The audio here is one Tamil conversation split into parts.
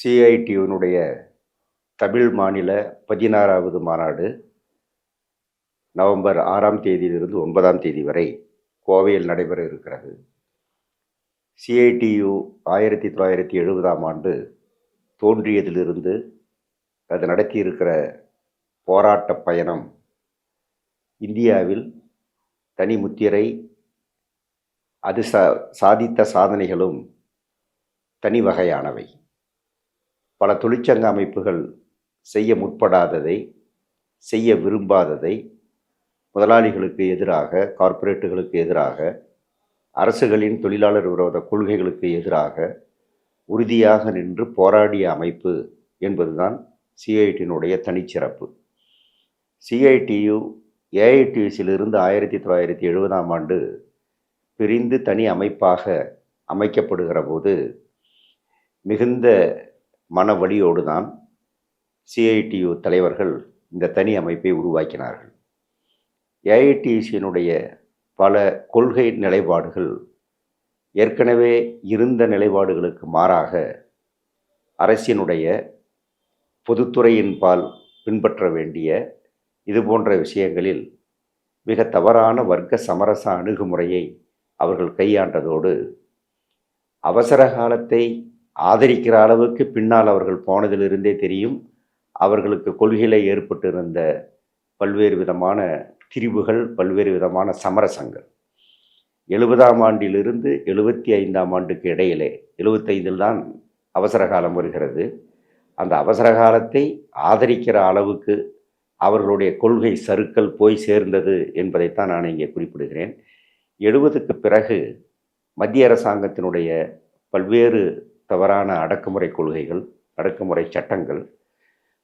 சிஐடியுனுடைய தமிழ் மாநில பதினாறாவது மாநாடு நவம்பர் ஆறாம் தேதியிலிருந்து ஒன்பதாம் தேதி வரை கோவையில் நடைபெற இருக்கிறது. சிஐடியு ஆயிரத்தி தொள்ளாயிரத்தி எழுபதாம் ஆண்டு தோன்றியதிலிருந்து அது நடத்தியிருக்கிற போராட்ட பயணம் இந்தியாவில் தனி முத்திரை அது சா சாதித்த சாதனைகளும் தனி வகையானவை. பல தொழிற்சங்க அமைப்புகள் செய்ய முற்படாததை செய்ய விரும்பாததை முதலாளிகளுக்கு எதிராக கார்ப்பரேட்டுகளுக்கு எதிராக அரசுகளின் தொழிலாளர் விரோத கொள்கைகளுக்கு எதிராக உறுதியாக நின்று போராடிய அமைப்பு என்பதுதான் சிஐடியினுடைய தனிச்சிறப்பு. சிஐடியு ஏஐடிஎஸிலிருந்து ஆயிரத்தி தொள்ளாயிரத்தி எழுபதாம் ஆண்டு பிரிந்து தனி அமைப்பாக அமைக்கப்படுகிற போது மிகுந்த மன வலியோடு தான் சிஐடியு தலைவர்கள் இந்த தனி அமைப்பை உருவாக்கினார்கள். ஏஐடிசியினுடைய பல கொள்கை நிலைப்பாடுகள் ஏற்கனவே இருந்த நிலைப்பாடுகளுக்கு மாறாக அரசினுடைய பொதுத்துறையின் பால் பின்பற்ற வேண்டிய இது போன்ற விஷயங்களில் மிக தவறான வர்க்க சமரச அணுகுமுறையை அவர்கள் கையாண்டதோடு அவசர காலத்தை ஆதரிக்கிற அளவுக்கு பின்னால் அவர்கள் போனதிலிருந்தே தெரியும். அவர்களுக்கு கொள்கையில் ஏற்பட்டிருந்த பல்வேறு விதமான திரிவுகள் பல்வேறு விதமான சமரசங்கள். எழுபதாம் ஆண்டிலிருந்து எழுபத்தி ஐந்தாம் ஆண்டுக்கு இடையிலே எழுபத்தைந்தில் தான் அவசர காலம் வருகிறது. அந்த அவசர காலத்தை ஆதரிக்கிற அளவுக்கு அவர்களுடைய கொள்கை சருக்கள் போய் சேர்ந்தது என்பதைத்தான் நான் இங்கே குறிப்பிடுகிறேன். எழுபதுக்கு பிறகு மத்திய அரசாங்கத்தினுடைய பல்வேறு தவறான அடக்குமுறை கொள்கைகள் அடக்குமுறை சட்டங்கள்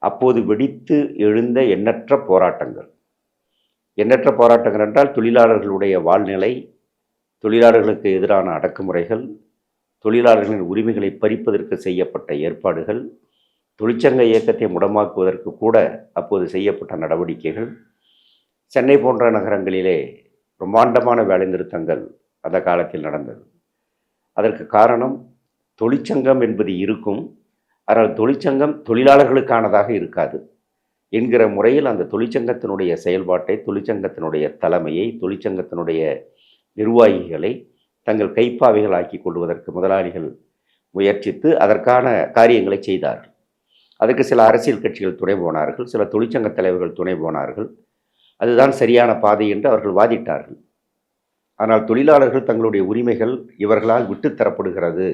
அப்போது வெடித்து எழுந்த எண்ணற்ற போராட்டங்கள். எண்ணற்ற போராட்டங்கள் என்றால் தொழிலாளர்களுடைய வாழ்நிலை தொழிலாளர்களுக்கு எதிரான அடக்குமுறைகள் தொழிலாளர்களின் உரிமைகளை பறிப்பதற்கு செய்யப்பட்ட ஏற்பாடுகள் தொழிற்சங்க இயக்கத்தை முடமாக்குவதற்கு கூட அப்போது செய்யப்பட்ட நடவடிக்கைகள். சென்னை போன்ற நகரங்களிலே பிரம்மாண்டமான வேலைநிறுத்தங்கள் அந்த காலத்தில் நடந்தது. அதற்கு காரணம் தொழிற்சங்கம் என்பது இருக்கும். ஆனால் தொழிற்சங்கம் தொழிலாளர்களுக்கானதாக இருக்காது. என்கிற முறையில் அந்த தொழிற்சங்கத்தினுடைய செயல்பாட்டை தொழிற்சங்கத்தினுடைய தலைமையை தொழிற்சங்கத்தினுடைய நிர்வாகிகளை தங்கள் கைப்பாவைகள் ஆக்கி கொள்வதற்கு முதலாளிகள் முயற்சித்து அதற்கான காரியங்களை செய்தார்கள். அதுக்கு சில அரசியல் கட்சிகள் துணை போனார்கள் சில தொழிற்சங்க தலைவர்கள் துணை போனார்கள். அதுதான் சரியான பாதை என்று அவர்கள் வாதிட்டார்கள். ஆனால் தொழிலாளர்கள் தங்களுடைய உரிமைகள் இவர்களால் விட்டுத்தரப்படுகிறது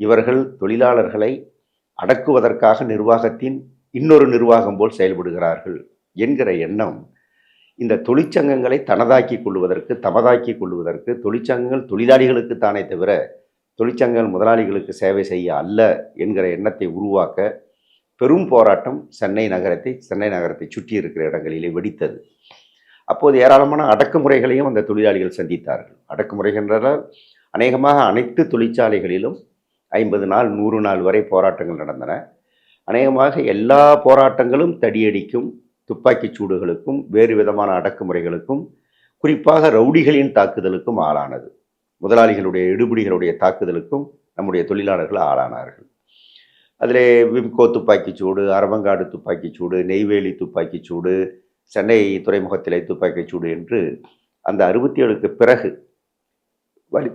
இவர்கள் தொழிலாளர்களை அடக்குவதற்காக நிர்வாகத்தின் இன்னொரு நிர்வாகம் போல் செயல்படுகிறார்கள் என்கிற எண்ணம் இந்த தொழிற்சங்கங்களை தனதாக்கி கொள்வதற்கு தமதாக்கி கொள்வதற்கு தொழிற்சங்கங்கள் தொழிலாளிகளுக்கு தானே தவிர தொழிற்சங்கங்கள் முதலாளிகளுக்கு சேவை செய்ய அல்ல என்கிற எண்ணத்தை உருவாக்க பெரும் போராட்டம் சென்னை நகரத்தை சென்னை நகரத்தை சுற்றி இருக்கிற இடங்களிலே வெடித்தது. அப்போது ஏராளமான அடக்குமுறைகளையும் அந்த தொழிலாளிகள் சந்தித்தார்கள். அடக்குமுறைகள் அநேகமாக அனைத்து தொழிற்சாலைகளிலும் ஐம்பது நாள் நூறு நாள் வரை போராட்டங்கள் நடந்தன. அநேகமாக எல்லா போராட்டங்களும் தடியடிக்கும் துப்பாக்கிச் சூடுகளுக்கும் வேறு விதமான அடக்குமுறைகளுக்கும் குறிப்பாக ரவுடிகளின் தாக்குதலுக்கும் ஆளானது. முதலாளிகளுடைய இடுபிடிகளுடைய தாக்குதலுக்கும் நம்முடைய தொழிலாளர்கள் ஆளானார்கள். அதில் விம்கோ துப்பாக்கிச் சூடு அரவங்காடு துப்பாக்கிச் சூடு நெய்வேலி துப்பாக்கிச் சூடு சென்னை துறைமுகத்திலே துப்பாக்கிச் சூடு என்று அந்த அறுபத்தி ஏழுக்கு பிறகு வரி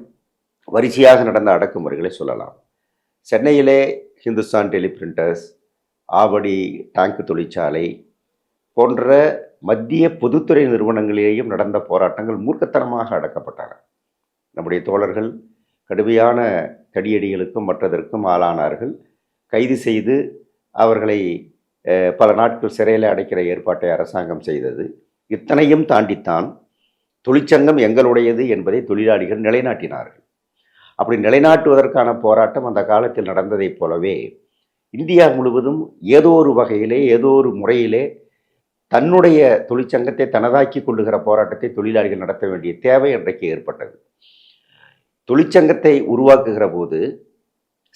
வரிசையாக நடந்த அடக்குமுறைகளை சொல்லலாம். சென்னையிலே ஹிந்துஸ்தான் டெலிபிரிண்டர்ஸ் ஆவடி டேங்க் தொழிற்சாலை போன்ற மத்திய பொதுத்துறை நிறுவனங்களிலேயும் நடந்த போராட்டங்கள் மூர்க்கத்தனமாக அடக்கப்பட்டன. நம்முடைய தோழர்கள் கடுமையான தடியடிகளுக்கும் மற்றதற்கும் ஆளானார்கள். கைது செய்து அவர்களை பல நாட்கள் சிறையில் அடைக்கிற ஏற்பாட்டை அரசாங்கம் செய்தது. இத்தனையும் தாண்டித்தான் தொழிற்சங்கம் எங்களுடையது என்பதை தொழிலாளிகள் நிலைநாட்டினார்கள். அப்படி நிலைநாட்டுவதற்கான போராட்டம் அந்த காலத்தில் நடந்ததைப் போலவே இந்தியா முழுவதும் ஏதோ ஒரு வகையிலே ஏதோ ஒரு முறையிலே தன்னுடைய தொழிற்சங்கத்தை தனதாக்கி கொள்ளுகிற போராட்டத்தை தொழிலாளிகள் நடத்த வேண்டிய தேவை இன்றைக்கு ஏற்பட்டது. தொழிற்சங்கத்தை உருவாக்குகிற போது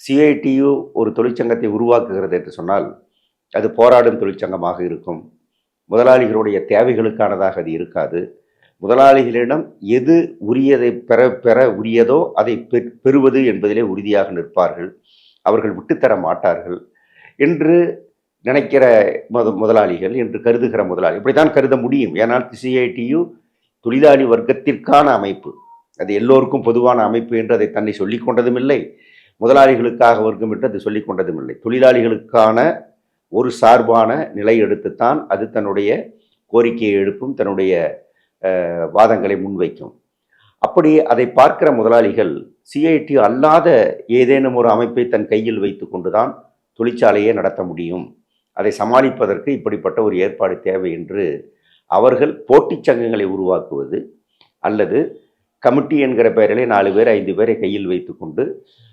சிஐடியு ஒரு தொழிற்சங்கத்தை உருவாக்குகிறது என்று சொன்னால் அது போராடும் தொழிற்சங்கமாக இருக்கும். முதலாளிகளுடைய தேவைகளுக்கானதாக அது இருக்காது. முதலாளிகளிடம் எது உரியதை பெற பெற உரியதோ அதை பெறுவது என்பதிலே உறுதியாக நிற்பார்கள். அவர்கள் விட்டுத்தர மாட்டார்கள் என்று நினைக்கிற முத முதலாளிகள் என்று கருதுகிற முதலாளி. இப்படித்தான் கருத முடியும். ஏனால் சிஐடியு தொழிலாளி வர்க்கத்திற்கான அமைப்பு. அது எல்லோருக்கும் பொதுவான அமைப்பு என்று அதை தன்னை சொல்லிக் கொண்டதும் இல்லை முதலாளிகளுக்காக வர்க்கம் என்று அது சொல்லிக் கொண்டதும் இல்லை தொழிலாளிகளுக்கான ஒரு சார்பான நிலை எடுத்துத்தான் அது தன்னுடைய கோரிக்கையை எழுப்பும் தன்னுடைய வாதங்களை முன்வைக்கும். அப்படி அதை பார்க்கிற முதலாளிகள் சிஐடி அல்லாத ஏதேனும் ஒரு அமைப்பை தன் கையில் வைத்து கொண்டுதான் தொழிற்சாலையை நடத்த முடியும். அதை சமாளிப்பதற்கு இப்படிப்பட்ட ஒரு ஏற்பாடு தேவை என்று அவர்கள் போட்டிச் சங்கங்களை உருவாக்குவது அல்லது கமிட்டி என்கிற பெயரிலே நாலு பேர் ஐந்து பேரை கையில் வைத்துக்கொண்டு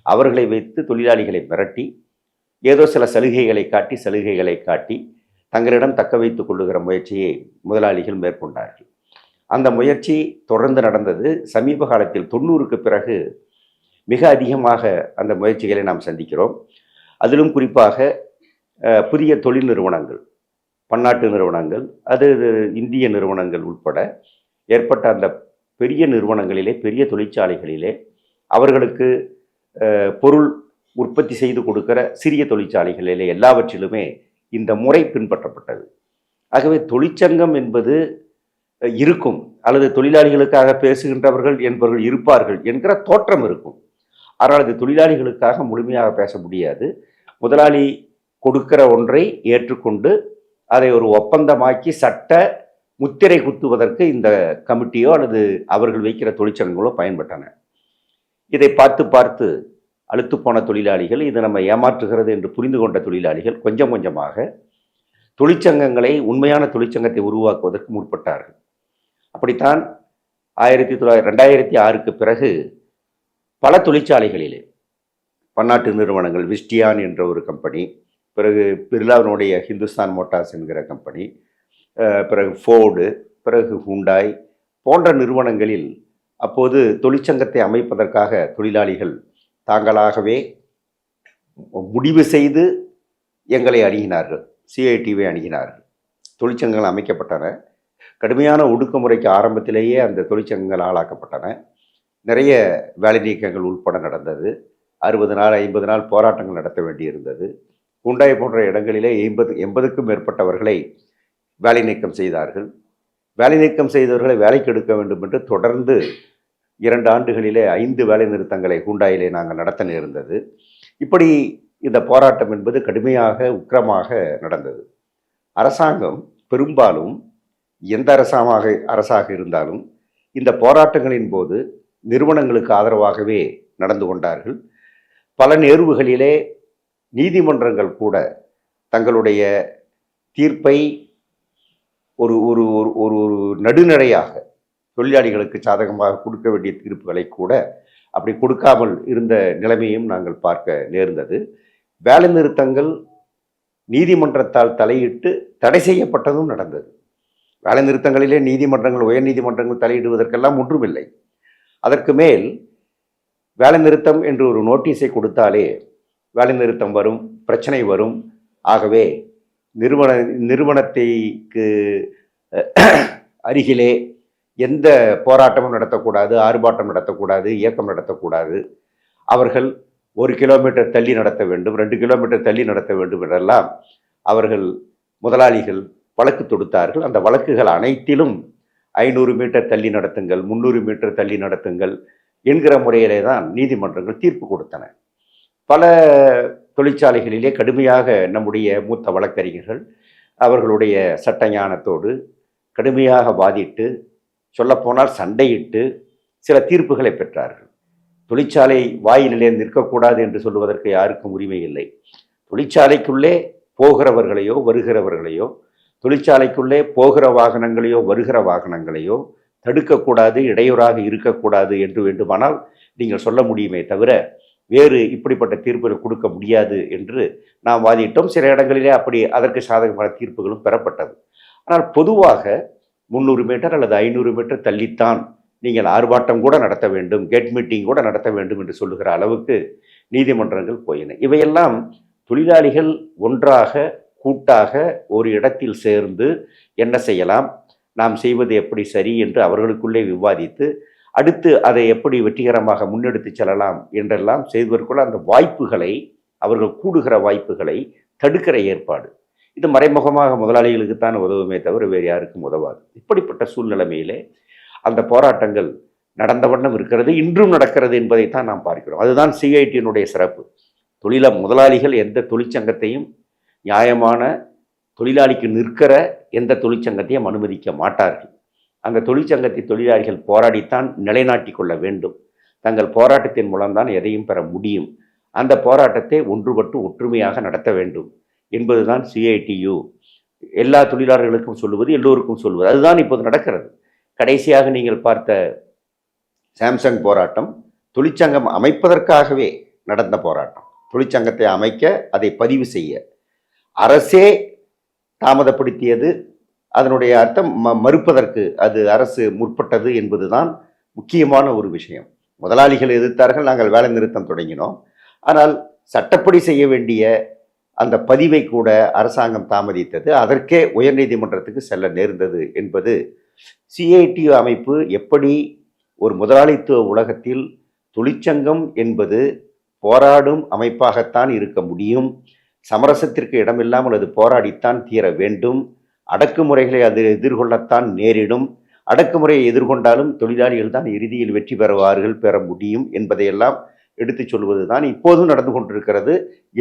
அவர்களை வைத்து தொழிலாளிகளை மிரட்டி ஏதோ சில சலுகைகளை காட்டி சலுகைகளை காட்டி தங்களிடம் தக்க வைத்துக் கொள்ளுகிற முயற்சியை முதலாளிகள் மேற்கொண்டார்கள். அந்த முயற்சி தொடர்ந்து நடந்தது. சமீப காலத்தில் தொண்ணூறுக்கு பிறகு மிக அதிகமாக அந்த முயற்சிகளை நாம் சந்திக்கிறோம். அதிலும் குறிப்பாக புதிய தொழில் நிறுவனங்கள் பன்னாட்டு நிறுவனங்கள் அது இந்திய நிறுவனங்கள் உட்பட ஏற்பட்ட அந்த பெரிய நிறுவனங்களிலே பெரிய தொழிற்சாலைகளிலே அவர்களுக்கு பொருள் உற்பத்தி செய்து கொடுக்கிற சிறிய தொழிற்சாலைகளிலே எல்லாவற்றிலுமே இந்த முறை பின்பற்றப்பட்டது. ஆகவே தொழிற்சங்கம் என்பது இருக்கும். அல்லது தொழிலாளிகளுக்காக பேசுகின்றவர்கள் என்பவர்கள் இருப்பார்கள் என்கிற தோற்றம் இருக்கும். ஆனால் அது தொழிலாளிகளுக்காக முழுமையாக பேச முடியாது. முதலாளி கொடுக்கிற ஒன்றை ஏற்றுக்கொண்டு அதை ஒரு ஒப்பந்தமாக்கி சட்ட முத்திரை குத்துவதற்கு இந்த கமிட்டியோ அல்லது அவர்கள் வைக்கிற தொழிற்சங்கங்களோ பயன்பட்டன. இதை பார்த்து பார்த்து அழுத்து போன தொழிலாளிகள் இது நம்ம ஏமாற்றுகிறது என்று புரிந்து கொண்ட தொழிலாளிகள் கொஞ்சம் கொஞ்சமாக தொழிற்சங்கங்களை உண்மையான தொழிற்சங்கத்தை உருவாக்குவதற்கு முற்பட்டார்கள். அப்படித்தான் ஆயிரத்தி தொள்ளாயிரத்தி ரெண்டாயிரத்தி ஆறுக்கு பிறகு பல தொழிற்சாலைகளிலே பன்னாட்டு நிறுவனங்கள் விஸ்டியான் என்ற ஒரு கம்பெனி பிறகு பிர்லாவினுடைய ஹிந்துஸ்தான் மோட்டார்ஸ் என்கிற கம்பெனி பிறகு ஃபோர்டு பிறகு ஹுண்டாய் போன்ற நிறுவனங்களில் அப்போது தொழிற்சங்கத்தை அமைப்பதற்காக தொழிலாளிகள் தாங்களாகவே முடிவு செய்து எங்களை அணுகினார்கள் சிஐடிவை அணுகினார்கள். தொழிற்சங்கங்கள் அமைக்கப்பட்டன. கடுமையான ஒடுக்குமுறைக்கு ஆரம்பத்திலேயே அந்த தொழிற்சங்கங்கள் ஆளாக்கப்பட்டன. நிறைய வேலை நீக்கங்கள் உட்பட நடந்தது. அறுபது நாள் ஐம்பது நாள் போராட்டங்கள் நடத்த வேண்டியிருந்தது. குண்டாய் போன்ற இடங்களிலே எண்பது எண்பதுக்கும் மேற்பட்டவர்களை வேலை நீக்கம் செய்தார்கள். வேலை நீக்கம் செய்தவர்களை வேலைக்கு எடுக்க வேண்டும் என்று தொடர்ந்து இரண்டு ஆண்டுகளிலே ஐந்து வேலை நிறுத்தங்களை ஹூண்டாயிலே நாங்கள் நடத்த நேர்ந்தது. இப்படி இந்த போராட்டம் என்பது கடுமையாக உக்கிரமாக நடந்தது. அரசாங்கம் பெரும்பாலும் எந்த அரசாங்க அரசாக இருந்தாலும் இந்த போராட்டங்களின் போது நிறுவனங்களுக்கு ஆதரவாகவே நடந்து கொண்டார்கள். பல நேர்வுகளிலே நீதிமன்றங்கள் கூட தங்களுடைய தீர்ப்பை ஒரு ஒரு ஒரு ஒரு ஒரு தொழிலாளிகளுக்கு சாதகமாக கொடுக்க வேண்டிய தீர்ப்புகளை கூட அப்படி கொடுக்காமல் இருந்த நிலைமையும் நாங்கள் பார்க்க நேர்ந்தது. வேலை நிறுத்தங்கள் நீதிமன்றத்தால் தலையிட்டு தடை செய்யப்பட்டதும் நடந்தது. வேலை நிறுத்தங்களிலே நீதிமன்றங்கள் உயர் நீதிமன்றங்கள் தலையிடுவதற்கெல்லாம் ஒன்றுமில்லை. அதற்கு மேல் வேலை நிறுத்தம் என்று ஒரு நோட்டீஸை கொடுத்தாலே வேலை நிறுத்தம் வரும் பிரச்சனை வரும். ஆகவே நிறுவன நிறுவனத்தைக்கு அருகிலே எந்த போராட்டமும் நடத்தக்கூடாது ஆர்ப்பாட்டம் நடத்தக்கூடாது இயக்கம் நடத்தக்கூடாது. அவர்கள் ஒரு கிலோமீட்டர் தள்ளி நடத்த வேண்டும் ரெண்டு கிலோமீட்டர் தள்ளி நடத்த வேண்டும் என்றெல்லாம் அவர்கள் முதலாளிகள் வழக்கு தொடுத்தார்கள். அந்த வழக்குகள் அனைத்திலும் ஐநூறு மீட்டர் தள்ளி நடத்துங்கள் முந்நூறு மீட்டர் தள்ளி நடத்துங்கள் என்கிற முறையிலே தான் நீதிமன்றங்கள் தீர்ப்பு கொடுத்தன. பல தொழிற்சாலைகளிலே கடுமையாக நம்முடைய மூத்த வழக்கறிஞர்கள் அவர்களுடைய சட்ட ஞானத்தோடு கடுமையாக வாதிட்டு சொல்லப்போனால் சண்டையிட்டு சில தீர்ப்புகளை பெற்றார்கள். தொழிற்சாலை வாயிலே நிற்கக்கூடாது என்று சொல்லுவதற்கு யாருக்கும் உரிமை இல்லை. தொழிற்சாலைக்குள்ளே போகிறவர்களையோ வருகிறவர்களையோ தொழிற்சாலைக்குள்ளே போகிற வாகனங்களையோ வருகிற வாகனங்களையோ தடுக்கக்கூடாது இடையூறாக இருக்கக்கூடாது என்று வேண்டுமானால் நீங்கள் சொல்ல முடியுமே தவிர வேறு இப்படிப்பட்ட தீர்ப்புகள் கொடுக்க முடியாது என்று நாம் வாதிட்டோம். சில இடங்களிலே அப்படி அதற்கு சாதகமான தீர்ப்புகளும் பெறப்பட்டது. ஆனால் பொதுவாக முந்நூறு மீட்டர் அல்லது ஐநூறு மீட்டர் தள்ளித்தான் நீங்கள் ஆர்ப்பாட்டம் கூட நடத்த வேண்டும் கெட் மீட்டிங் கூட நடத்த வேண்டும் என்று சொல்லுகிற அளவுக்கு நீதிமன்றங்கள் போயின. இவையெல்லாம் தொழிலாளிகள் ஒன்றாக கூட்டாக ஒரு இடத்தில் சேர்ந்து என்ன செய்யலாம்? நாம் செய்வது எப்படி சரி என்று அவர்களுக்குள்ளே விவாதித்து அடுத்து அதை எப்படி வெற்றிகரமாக முன்னெடுத்து செல்லலாம் என்றெல்லாம் செய்வதற்குள்ள அந்த வாய்ப்புகளை அவர்கள் கூடுகிற வாய்ப்புகளை தடுக்கிற ஏற்பாடு. இது மறைமுகமாக முதலாளிகளுக்கு தான் உதவுமே தவிர வேறு யாருக்கும் உதவாது. இப்படிப்பட்ட சூழ்நிலைமையிலே அந்த போராட்டங்கள் நடந்த வண்ணம் இருக்கிறது இன்றும் நடக்கிறது என்பதைத்தான் நாம் பார்க்கிறோம். அதுதான் சிஐடியினுடைய சிறப்பு. தொழில முதலாளிகள் எந்த தொழிற்சங்கத்தையும் நியாயமான தொழிலாளிக்கு நிற்கிற எந்த தொழிற்சங்கத்தையும் அனுமதிக்க மாட்டார்கள். அந்த தொழிற்சங்கத்தை தொழிலாளிகள் போராடித்தான் நிலைநாட்டி கொள்ள வேண்டும். தங்கள் போராட்டத்தின் மூலம்தான் எதையும் பெற முடியும். அந்த போராட்டத்தை ஒன்றுபட்டு ஒற்றுமையாக நடத்த வேண்டும் என்பதுதான் சிஐடியு எல்லா தொழிலாளர்களுக்கும் சொல்லுவது எல்லோருக்கும் சொல்லுவது. அதுதான் இப்போது நடக்கிறது. கடைசியாக நீங்கள் பார்த்த சாம்சங் போராட்டம் தொழிற்சங்கம் அமைப்பதற்காகவே நடந்த போராட்டம். தொழிற்சங்கத்தை அமைக்க அதை பதிவு செய்ய. அரசே தாமதப்படுத்தியது. அதனுடைய அர்த்தம் ம மறுப்பதற்கு அது அரசு முற்பட்டது என்பதுதான் முக்கியமான ஒரு விஷயம். முதலாளிகள் எதிர்த்தார்கள் நாங்கள் வேலை நிறுத்தம் தொடங்கினோம். ஆனால் சட்டப்படி செய்ய வேண்டிய அந்த பதிவை கூட அரசாங்கம் தாமதித்தது. அதற்கே உயர்நீதிமன்றத்துக்கு செல்ல நேர்ந்தது என்பது சிஐடி அமைப்பு எப்படி ஒரு முதலாளித்துவ உலகத்தில் தொழிற்சங்கம் என்பது போராடும் அமைப்பாகத்தான் இருக்க முடியும்? சமரசத்திற்கு இடமில்லாமல் அது போராடித்தான் தீர வேண்டும். அடக்குமுறைகளை அது எதிர்கொள்ளத்தான் நேரிடும். அடக்குமுறையை எதிர்கொண்டாலும் தொழிலாளிகள் தான் இறுதியில் வெற்றி பெறுவார்கள் பெற முடியும் என்பதையெல்லாம் எடுத்துச் சொல்வது தான் இப்போதும் நடந்து கொண்டிருக்கிறது.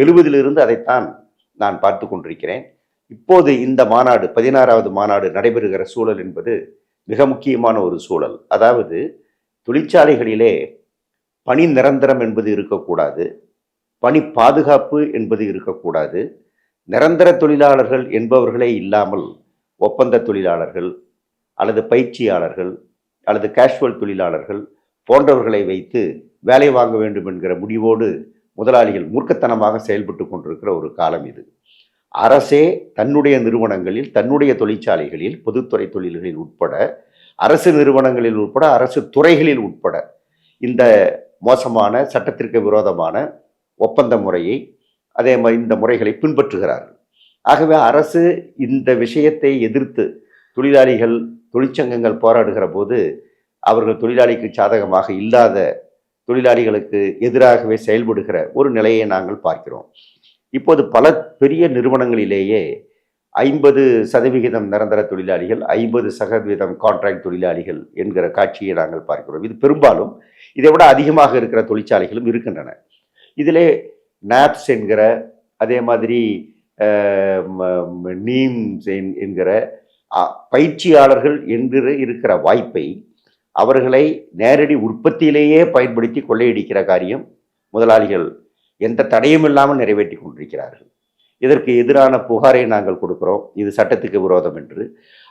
எழுபதிலிருந்து அதைத்தான் நான் பார்த்து கொண்டிருக்கிறேன். இப்போது இந்த மாநாடு பதினாறாவது மாநாடு நடைபெறுகிற சூழல் என்பது மிக முக்கியமான ஒரு சூழல். அதாவது தொழிற்சாலைகளிலே பணி நிரந்தரம் என்பது இருக்கக்கூடாது. பணி பாதுகாப்பு என்பது இருக்கக்கூடாது. நிரந்தர தொழிலாளர்கள் என்பவர்களே இல்லாமல் ஒப்பந்த தொழிலாளர்கள் அல்லது பயிற்சியாளர்கள் அல்லது கேஷுவல் தொழிலாளர்கள் போன்றவர்களை வைத்து வேலை வாங்க வேண்டும் என்கிற முடிவோடு முதலாளிகள் மூர்க்கத்தனமாக செயல்பட்டு கொண்டிருக்கிற ஒரு காலம் இது. அரசே தன்னுடைய நிறுவனங்களில் தன்னுடைய தொழிற்சாலைகளில் பொதுத்துறை தொழில்களில் உட்பட அரசு நிறுவனங்களில் உட்பட அரசு துறைகளில் உட்பட இந்த மோசமான சட்டத்திற்கு விரோதமான ஒப்பந்த முறையை அதே மாதிரி இந்த முறைகளை பின்பற்றுகிறார்கள். ஆகவே அரசு இந்த விஷயத்தை எதிர்த்து தொழிலாளிகள் தொழிற்சங்கங்கள் போராடுகிற போது அவர்கள் தொழிலாளிக்கு சாதகமாக இல்லாத தொழிலாளிகளுக்கு எதிராகவே செயல்படுகிற ஒரு நிலையை நாங்கள் பார்க்கிறோம். இப்போது பல பெரிய நிறுவனங்களிலேயே ஐம்பது சதவிகிதம் நிரந்தர தொழிலாளிகள் ஐம்பது சதவீதம் கான்ட்ராக்ட் தொழிலாளிகள் என்கிற காட்சியை நாங்கள் பார்க்கிறோம். இது பெரும்பாலும் இதை விட அதிகமாக இருக்கிற தொழிற்சாலைகளும் இருக்கின்றன. இதிலே நாப்ஸ் என்கிற அதே மாதிரி நீம்ஸ் என்கிற பயிற்சியாளர்கள் என்று இருக்கிற வாய்ப்பை அவர்களை நேரடி உற்பத்தியிலேயே பயன்படுத்தி கொள்ளையடிக்கிற காரியம் முதலாளிகள் எந்த தடையும் இல்லாமல் நிறைவேற்றி கொண்டிருக்கிறார்கள். இதற்கு எதிரான புகாரை நாங்கள் கொடுக்கிறோம். இது சட்டத்துக்கு விரோதம் என்று.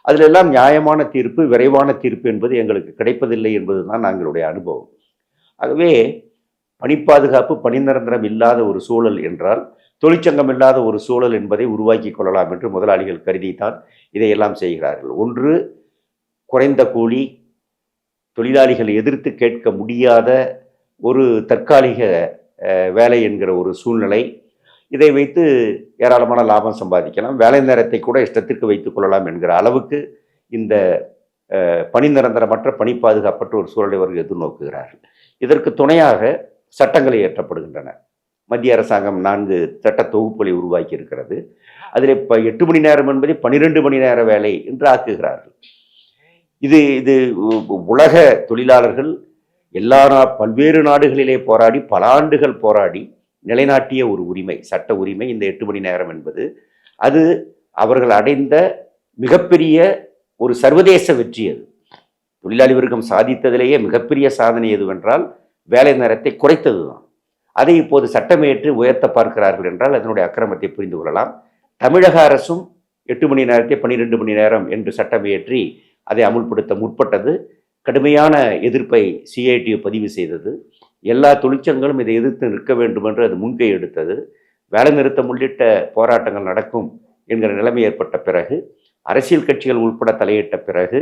அதிலெல்லாம் நியாயமான தீர்ப்பு விரைவான தீர்ப்பு என்பது எங்களுக்கு கிடைப்பதில்லை என்பது தான் நாங்களுடைய அனுபவம். ஆகவே பணி பாதுகாப்பு பணி நிரந்தரம் இல்லாத ஒரு சூழல் என்றால் தொழிற்சங்கம் இல்லாத ஒரு சூழல் என்பதை உருவாக்கி கொள்ளலாம் என்று முதலாளிகள் கருதித்தான் இதையெல்லாம் செய்கிறார்கள். ஒன்று குறைந்த கூலி தொழிலாளிகள் எதிர்த்து கேட்க முடியாத ஒரு தற்காலிக வேலை என்கிற ஒரு சூழ்நிலை. இதை வைத்து ஏராளமான லாபம் சம்பாதிக்கலாம். வேலை நேரத்தை கூட இஷ்டத்திற்கு வைத்துக் கொள்ளலாம் என்கிற அளவுக்கு இந்த பணி நிரந்தரமற்ற பணி பாதுகாப்பற்ற ஒரு சூழலை அவர்கள் எதிர்நோக்குகிறார்கள். இதற்கு துணையாக சட்டங்கள் இயற்றப்படுகின்றன மத்திய அரசாங்கம் நான்கு சட்ட தொகுப்புகளை உருவாக்கி இருக்கிறது அதில் இப்போ எட்டு மணி நேரம் என்பதை பனிரெண்டு மணி நேர வேலை என்று ஆக்குகிறார்கள். இது இது உலக தொழிலாளர்கள் எல்லா நா பல்வேறு நாடுகளிலே போராடி பல ஆண்டுகள் போராடி நிலைநாட்டிய ஒரு உரிமை சட்ட உரிமை இந்த எட்டு மணி நேரம் என்பது. அது அவர்கள் அடைந்த மிகப்பெரிய ஒரு சர்வதேச வெற்றி அது. தொழிலாளி வர்க்கம் சாதித்ததிலேயே மிகப்பெரிய சாதனை எதுவென்றால் வேலை நேரத்தை குறைத்தது தான் அதை இப்போது சட்டமேற்று உயர்த்த பார்க்கிறார்கள் என்றால் அதனுடைய அக்கிரமத்தை புரிந்து கொள்ளலாம். தமிழக அரசும் எட்டு மணி நேரத்தை பன்னிரெண்டு மணி நேரம் என்று சட்டமியற்றி அதை அமுல்படுத்த முற்பட்டது. கடுமையான எதிர்ப்பை சிஐடி பதிவு செய்தது. எல்லா தொழிற்சங்களும் இதை எதிர்த்து நிற்க வேண்டும் என்று அது முன்கை எடுத்தது. வேலை நிறுத்தம் உள்ளிட்ட போராட்டங்கள் நடக்கும் என்கிற நிலைமை ஏற்பட்ட பிறகு அரசியல் கட்சிகள் உட்பட தலையிட்ட பிறகு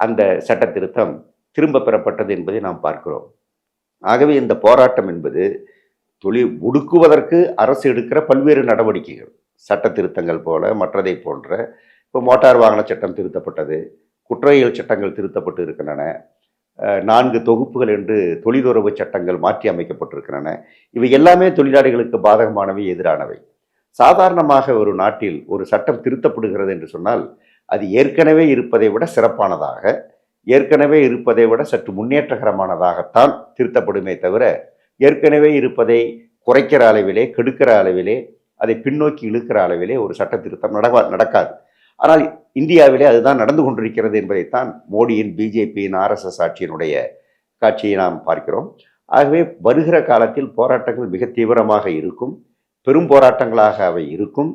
அந்த சட்ட திருத்தம் திரும்ப பெறப்பட்டது என்பதை நாம் பார்க்கிறோம். ஆகவே இந்த போராட்டம் என்பது தொழில் ஒடுக்குவதற்கு அரசு எடுக்கிற பல்வேறு நடவடிக்கைகள். சட்ட திருத்தங்கள் போல மற்றதை போன்ற. இப்போ மோட்டார் வாகன சட்டம் திருத்தப்பட்டது குற்றவியல் சட்டங்கள் திருத்தப்பட்டு இருக்கின்றன. நான்கு தொகுப்புகள் என்று தொழிலுறவு சட்டங்கள் மாற்றி அமைக்கப்பட்டிருக்கின்றன. இவை எல்லாமே தொழிலாளிகளுக்கு பாதகமானவை எதிரானவை. சாதாரணமாக ஒரு நாட்டில் ஒரு சட்டம் திருத்தப்படுகிறது என்று சொன்னால் அது ஏற்கனவே இருப்பதை விட சிறப்பானதாக. ஏற்கனவே இருப்பதை விட சற்று முன்னேற்றகரமானதாகத்தான் திருத்தப்படுமே தவிர ஏற்கனவே இருப்பதை குறைக்கிற அளவிலே கெடுக்கிற அளவிலே அதை பின்னோக்கி இழுக்கிற அளவிலே ஒரு சட்ட திருத்தம் நடவா நடக்காது. ஆனால் இந்தியாவிலே அதுதான் நடந்து கொண்டிருக்கிறது என்பதைத்தான் மோடியின் பிஜேபியின் ஆர்எஸ்எஸ் ஆட்சியினுடைய காட்சியை நாம் பார்க்கிறோம். ஆகவே வருகிற காலத்தில் போராட்டங்கள் மிக தீவிரமாக இருக்கும் பெரும் போராட்டங்களாக அவை இருக்கும்.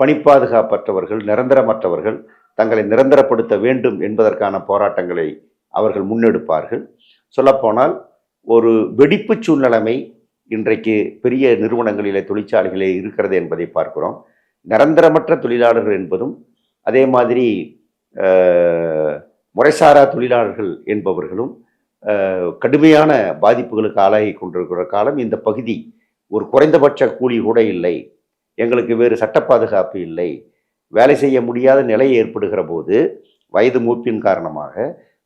பணி பணிப்பாதுகாப்பற்றவர்கள் நிரந்தரமற்றவர்கள் தங்களை நிரந்தரப்படுத்த வேண்டும் என்பதற்கான போராட்டங்களை அவர்கள் முன்னெடுப்பார்கள். சொல்லப்போனால் ஒரு வெடிப்பு சூழ்நிலைமை இன்றைக்கு பெரிய நிறுவனங்களிலே தொழிற்சாலைகளே இருக்கிறது என்பதை பார்க்கிறோம். நிரந்தரமற்ற தொழிலாளர்கள் என்பதும் அதே மாதிரி முறைசாரா தொழிலாளர்கள் என்பவர்களும் கடுமையான பாதிப்புகளுக்கு ஆளாகி கொண்டிருக்கிற காலம் இந்த பகுதி. ஒரு குறைந்தபட்ச கூலி கூட இல்லை. எங்களுக்கு வேறு சட்ட பாதுகாப்பு இல்லை. வேலை செய்ய முடியாத நிலை ஏற்படுகிற போது வயது மூப்பின் காரணமாக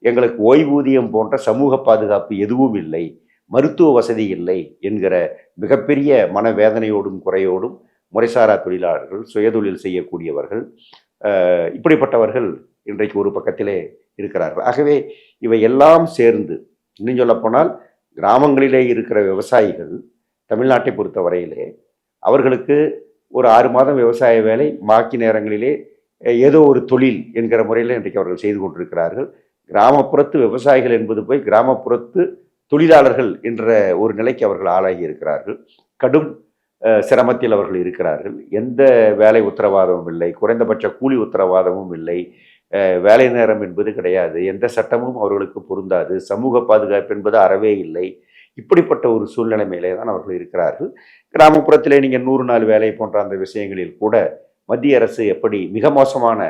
எங்களுக்கு ஓய்வூதியம் போன்ற சமூக பாதுகாப்பு எதுவும் இல்லை மருத்துவ வசதி இல்லை என்கிற மிகப்பெரிய மனவேதனையோடும் குறையோடும் முறைசாரா தொழிலாளர்கள் சுயதொழில் செய்யக்கூடியவர்கள் இப்படிப்பட்டவர்கள் இன்றைக்கு ஒரு பக்கத்திலே இருக்கிறார்கள். ஆகவே இவை எல்லாம் சேர்ந்து இன்னும் சொல்லப்போனால் கிராமங்களிலே இருக்கிற விவசாயிகள் தமிழ்நாட்டை பொறுத்த வரையிலே அவர்களுக்கு ஒரு ஆறு மாதம் விவசாய வேலை பாக்கி நேரங்களிலே ஏதோ ஒரு தொழில் என்கிற முறையில் இன்றைக்கு அவர்கள் செய்து கொண்டிருக்கிறார்கள். கிராமப்புறத்து விவசாயிகள் என்பது போய் கிராமப்புறத்து தொழிலாளர்கள் என்ற ஒரு நிலைக்கு அவர்கள் ஆளாகி இருக்கிறார்கள். கடும் சிரமத்தில் அவர்கள் இருக்கிறார்கள். எந்த வேலை உத்தரவாதமும் இல்லை குறைந்தபட்ச கூலி உத்தரவாதமும் இல்லை. வேலை நேரம் என்பது கிடையாது. எந்த சட்டமும் அவர்களுக்கு பொருந்தாது. சமூக பாதுகாப்பு என்பது அறவே இல்லை. இப்படிப்பட்ட ஒரு சூழ்நிலைமையிலே தான் அவர்கள் இருக்கிறார்கள். கிராமப்புறத்திலே நீங்கள் நூறு நாள் வேலை போன்ற அந்த விஷயங்களில் கூட மத்திய அரசு எப்படி மிக மோசமான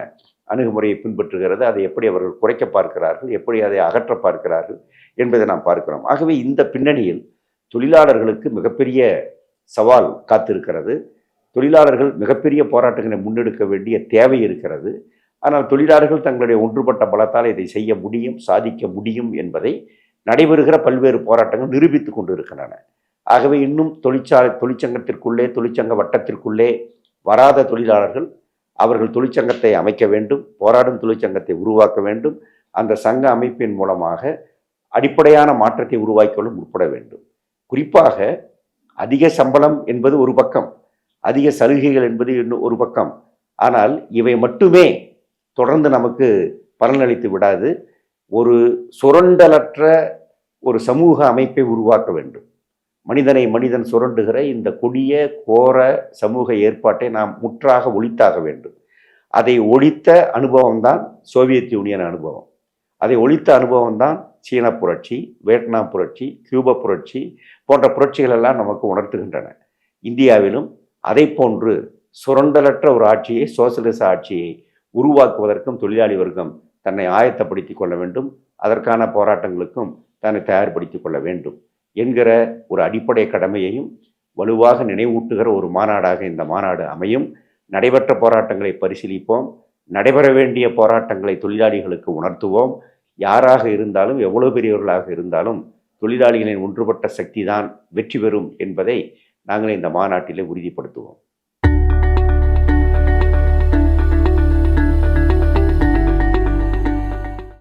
அணுகுமுறையை பின்பற்றுகிறது அதை எப்படி அவர்கள் குறைக்க பார்க்கிறார்கள் எப்படி அதை அகற்ற பார்க்கிறார்கள் என்பதை நாம் பார்க்கிறோம். ஆகவே இந்த பின்னணியில் தொழிலாளர்களுக்கு மிகப்பெரிய சவால் காத்திருக்கிறது. தொழிலாளர்கள் மிகப்பெரிய போராட்டங்களை முன்னெடுக்க வேண்டிய தேவை இருக்கிறது. ஆனால் தொழிலாளர்கள் தங்களுடைய ஒன்றுபட்ட பலத்தால் இதை செய்ய முடியும் சாதிக்க முடியும் என்பதை நடைபெறுகிற பல்வேறு போராட்டங்கள் நிரூபித்து கொண்டு இருக்கின்றன ஆகவே இன்னும் தொழிற்சாலை தொழிற்சங்கத்திற்குள்ளே தொழிற்சங்க வட்டத்திற்குள்ளே வராத தொழிலாளர்கள் அவர்கள் தொழிற்சங்கத்தை அமைக்க வேண்டும் போராடும் தொழிற்சங்கத்தை உருவாக்க வேண்டும். அந்த சங்க அமைப்பின் மூலமாக அடிப்படையான மாற்றத்தை உருவாக்கிக்கொள்ள முற்பட வேண்டும். குறிப்பாக அதிக சம்பளம் என்பது ஒரு பக்கம் அதிக சலுகைகள் என்பது இன்னும் ஒரு பக்கம். ஆனால் இவை மட்டுமே தொடர்ந்து நமக்கு பலனளித்து விடாது. ஒரு சுரண்டலற்ற ஒரு சமூக அமைப்பை உருவாக்க வேண்டும். மனிதனை மனிதன் சுரண்டுகிற இந்த கொடிய கோர சமூக ஏற்பாட்டை நாம் முற்றாக ஒழித்தாக வேண்டும். அதை ஒழித்த அனுபவம்தான் சோவியத் யூனியன் அனுபவம். அதை ஒழித்த அனுபவம் தான் சீன புரட்சி வியட்நாம் புரட்சி கியூப புரட்சி போன்ற புரட்சிகள் எல்லாம் நமக்கு உணர்த்துகின்றன. இந்தியாவிலும் அதை போன்று சுரண்டலற்ற ஒரு ஆட்சியை சோசியலிச ஆட்சியை உருவாக்குவதற்கும் தொழிலாளி வர்க்கம் தன்னை ஆயத்தப்படுத்திக் கொள்ள வேண்டும். அதற்கான போராட்டங்களுக்கும் தன்னை தயார்படுத்திக் கொள்ள வேண்டும். என்கிற ஒரு அடிப்படை கடமையையும் வலுவாக நினைவூட்டுகிற ஒரு மாநாடாக இந்த மாநாடு அமையும். நடைபெற்ற போராட்டங்களை பரிசீலிப்போம். நடைபெற வேண்டிய போராட்டங்களை தொழிலாளிகளுக்கு உணர்த்துவோம். யாராக இருந்தாலும் எவ்வளவு பெரியவர்களாக இருந்தாலும் தொழிலாளிகளின் ஒன்றுபட்ட சக்தி தான் வெற்றி பெறும் என்பதை நாங்கள் இந்த மாநாட்டிலே உறுதிப்படுத்துவோம்.